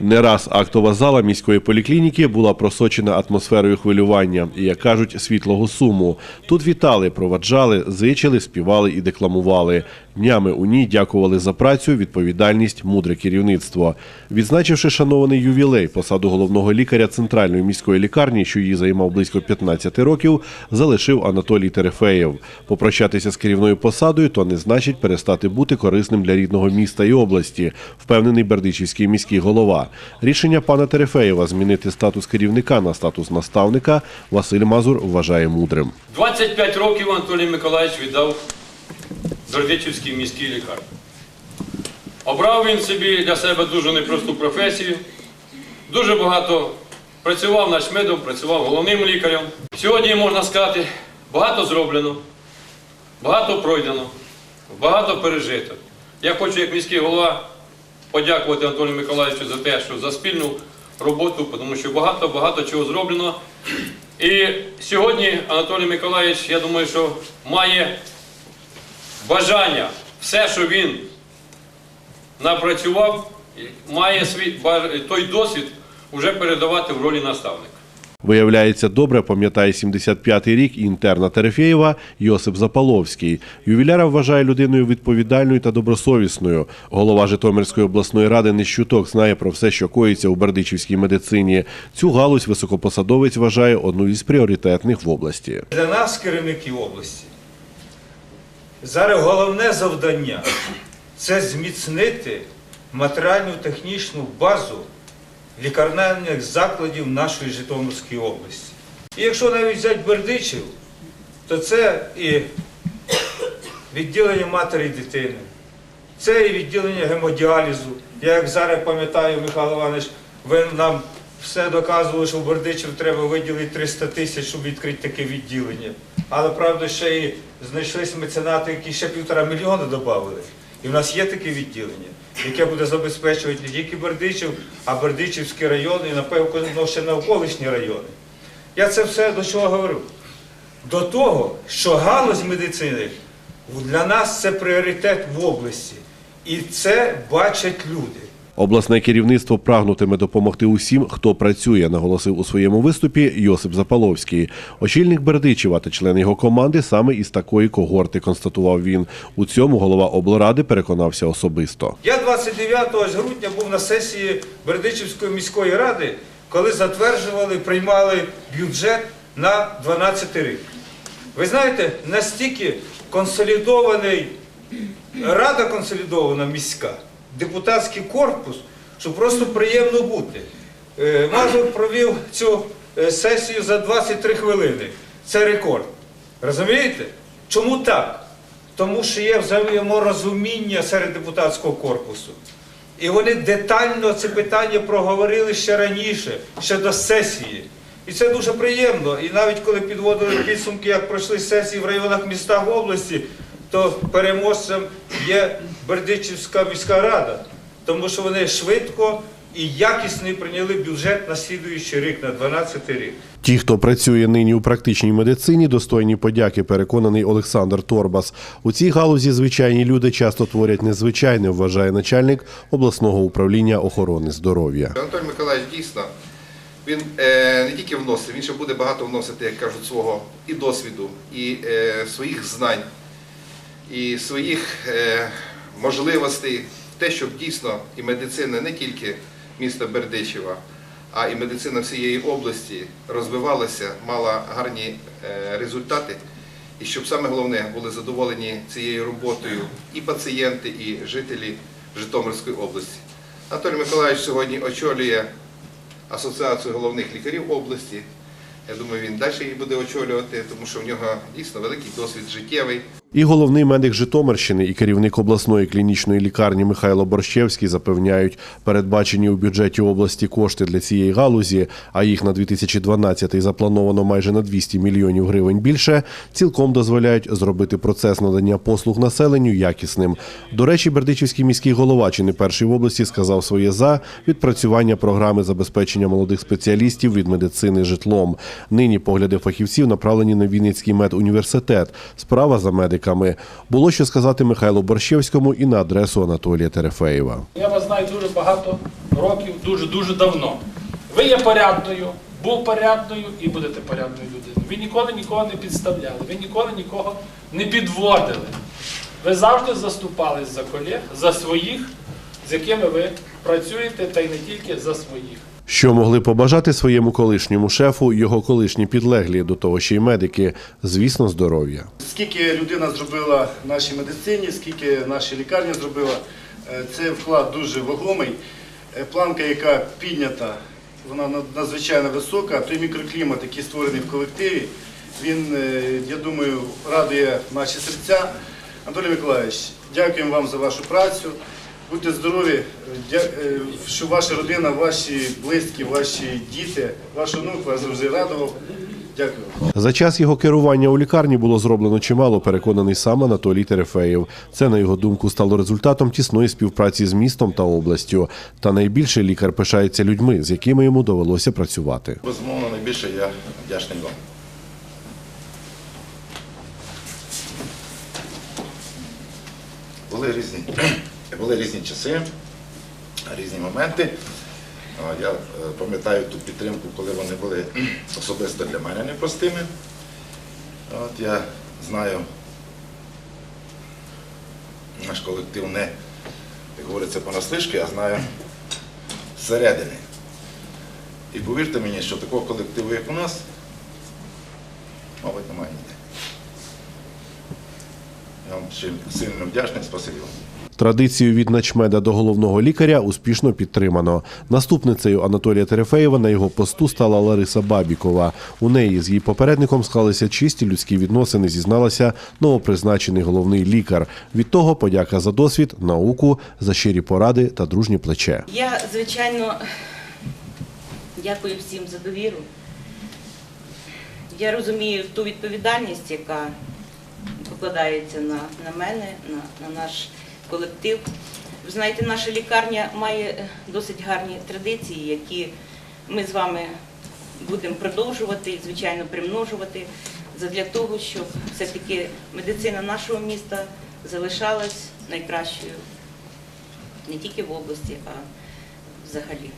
Не раз актова зала міської поліклініки була просочена атмосферою хвилювання і, як кажуть, світлого суму. Тут вітали, проваджали, зичили, співали і декламували. Днями у ній дякували за працю, відповідальність, мудре керівництво. Відзначивши шанований ювілей, посаду головного лікаря центральної міської лікарні, що її займав близько 15 років, залишив Анатолій Терефеєв. Попрощатися з керівною посадою то не значить перестати бути корисним для рідного міста і області, впевнений Бердичівський міський голова. Рішення пана Терефеєва змінити статус керівника на статус наставника Василь Мазур вважає мудрим. 25 років Анатолій Миколаївич віддав Бердичівській міській лікарні. Обрав він собі для себе дуже непросту професію. Дуже багато працював начмедом, працював головним лікарем. Сьогодні можна сказати, багато зроблено, багато пройдено, багато пережито. Я хочу, як міський голова, подякувати Анатолію Миколаївичу за те, що за спільну роботу, тому що багато-багато чого зроблено. І сьогодні Анатолій Миколаївич, я думаю, що має бажання, все, що він напрацював, має той досвід вже передавати в ролі наставника. Виявляється, добре пам'ятає 75-й рік інтерна Терефєєва Йосип Запаловський. Ювіляра вважає людиною відповідальною та добросовісною. Голова Житомирської обласної ради Нещуток знає про все, що коїться у бердичівській медицині. Цю галузь високопосадовець вважає одну із пріоритетних в області. Для нас, керівників області, зараз головне завдання це зміцнити матеріальну технічну базу лікарняних закладів нашої Житомирської області. І якщо навіть взяти Бердичів, то це і відділення матері і дитини, це і відділення гемодіалізу. Я як зараз пам'ятаю, Михайло Іванович, ви нам все доказували, що в Бердичів треба виділити 300 тисяч, щоб відкрити таке відділення. Але правда, ще і знайшлись меценати, які ще півтора мільйона додали. І в нас є таке відділення, яке буде забезпечувати не тільки Бердичів, а Бердичівський район і, напевно, ще навколишні райони. Я це все до чого говорю? До того, що галузь медицини для нас це пріоритет в області. І це бачать люди. Обласне керівництво прагнутиме допомогти усім, хто працює, наголосив у своєму виступі Йосип Запаловський. Очільник Бердичева та члени його команди саме із такої когорти, констатував він. У цьому голова облради переконався особисто. Я 29 грудня був на сесії Бердичівської міської ради, коли затверджували, приймали бюджет на 12 рік. Ви знаєте, настільки консолідований, рада консолідована міська, депутатський корпус, що просто приємно бути. Е, Мазур провів цю е, сесію за 23 хвилини. Це рекорд. Розумієте? Чому так? Тому що є взаєморозуміння серед депутатського корпусу. І вони детально це питання проговорили ще раніше, ще до сесії. І це дуже приємно. І навіть коли підводили підсумки, як пройшли сесії в районах містах області, то переможцем є Бердичівська міська рада, тому що вони швидко і якісно прийняли бюджет на слідуючий рік, на 12 рік. Ті, хто працює нині у практичній медицині, достойні подяки, переконаний Олександр Торбас. У цій галузі звичайні люди часто творять незвичайне, вважає начальник обласного управління охорони здоров'я. Анатолій Миколаївич дійсно він е, не тільки вносить, він ще буде багато вносити, як кажуть, свого і досвіду, і е, своїх знань, і своїх е, можливостей те, щоб дійсно і медицина не тільки міста Бердичева, а і медицина всієї області розвивалася, мала гарні е, результати. І щоб саме головне були задоволені цією роботою і пацієнти, і жителі Житомирської області. Анатолій Миколаївич сьогодні очолює Асоціацію головних лікарів області. Я думаю, він далі її буде очолювати, тому що в нього дійсно великий досвід життєвий. І головний медик Житомирщини, і керівник обласної клінічної лікарні Михайло Борщевський запевняють, передбачені у бюджеті області кошти для цієї галузі, а їх на 2012 заплановано майже на 200 мільйонів гривень більше, цілком дозволяють зробити процес надання послуг населенню якісним. До речі, Бердичівський міський голова, чи не перший в області, сказав своє за відпрацювання програми забезпечення молодих спеціалістів від медицини житлом. Нині погляди фахівців направлені на Вінницький медуніверситет. Справа за медиками. Було що сказати Михайлу Борщевському і на адресу Анатолія Терефеєва. Я вас знаю дуже багато років, дуже-дуже давно. Ви є порядною, був порядною і будете порядною людиною. Ви ніколи нікого не підставляли, ви ніколи нікого не підводили. Ви завжди заступались за колег, за своїх, з якими ви працюєте, та й не тільки за своїх. Що могли побажати своєму колишньому шефу його колишні підлеглі, до того ще й медики, звісно, здоров'я. Скільки людина зробила нашій медицині, скільки наша лікарня зробила, е, це вклад дуже вагомий. Е, Планка, яка піднята, вона над- надзвичайно висока. Той мікроклімат, який створений в колективі, він, е, я думаю, радує наші серця. Анатолій Миколаївич, дякуємо вам за вашу працю. Будьте здорові, е, щоб ваша родина, ваші близькі, ваші діти, ваш онук вас завжди радував. Дякую. За час його керування у лікарні було зроблено чимало, переконаний сам Анатолій Терефеєв. Це, на його думку, стало результатом тісної співпраці з містом та областю. Та найбільше лікар пишається людьми, з якими йому довелося працювати. Безумовно, найбільше я вдячний вам. Були різні, були різні часи, різні моменти. Я е, пам'ятаю ту підтримку, коли вони були особисто для мене непростими. От я знаю наш колектив не, як говориться, понаслишки, а знаю зсередини. І повірте мені, що такого колективу, як у нас, мабуть, немає ніде. Я вам сильно вдячний, спасибі вам. Традицію від начмеда до головного лікаря успішно підтримано. Наступницею Анатолія Терефеєва на його посту стала Лариса Бабікова. У неї з її попередником склалися чисті людські відносини, зізналася новопризначений головний лікар. Від того подяка за досвід, науку, за щирі поради та дружні плече. Я, звичайно, дякую всім за довіру. Я розумію ту відповідальність, яка покладається на, на мене, на, на наш колектив. Ви знаєте, наша лікарня має е, досить гарні традиції, які ми з вами будемо продовжувати і, звичайно, примножувати для того, щоб все-таки медицина нашого міста залишалась найкращою не тільки в області, а взагалі.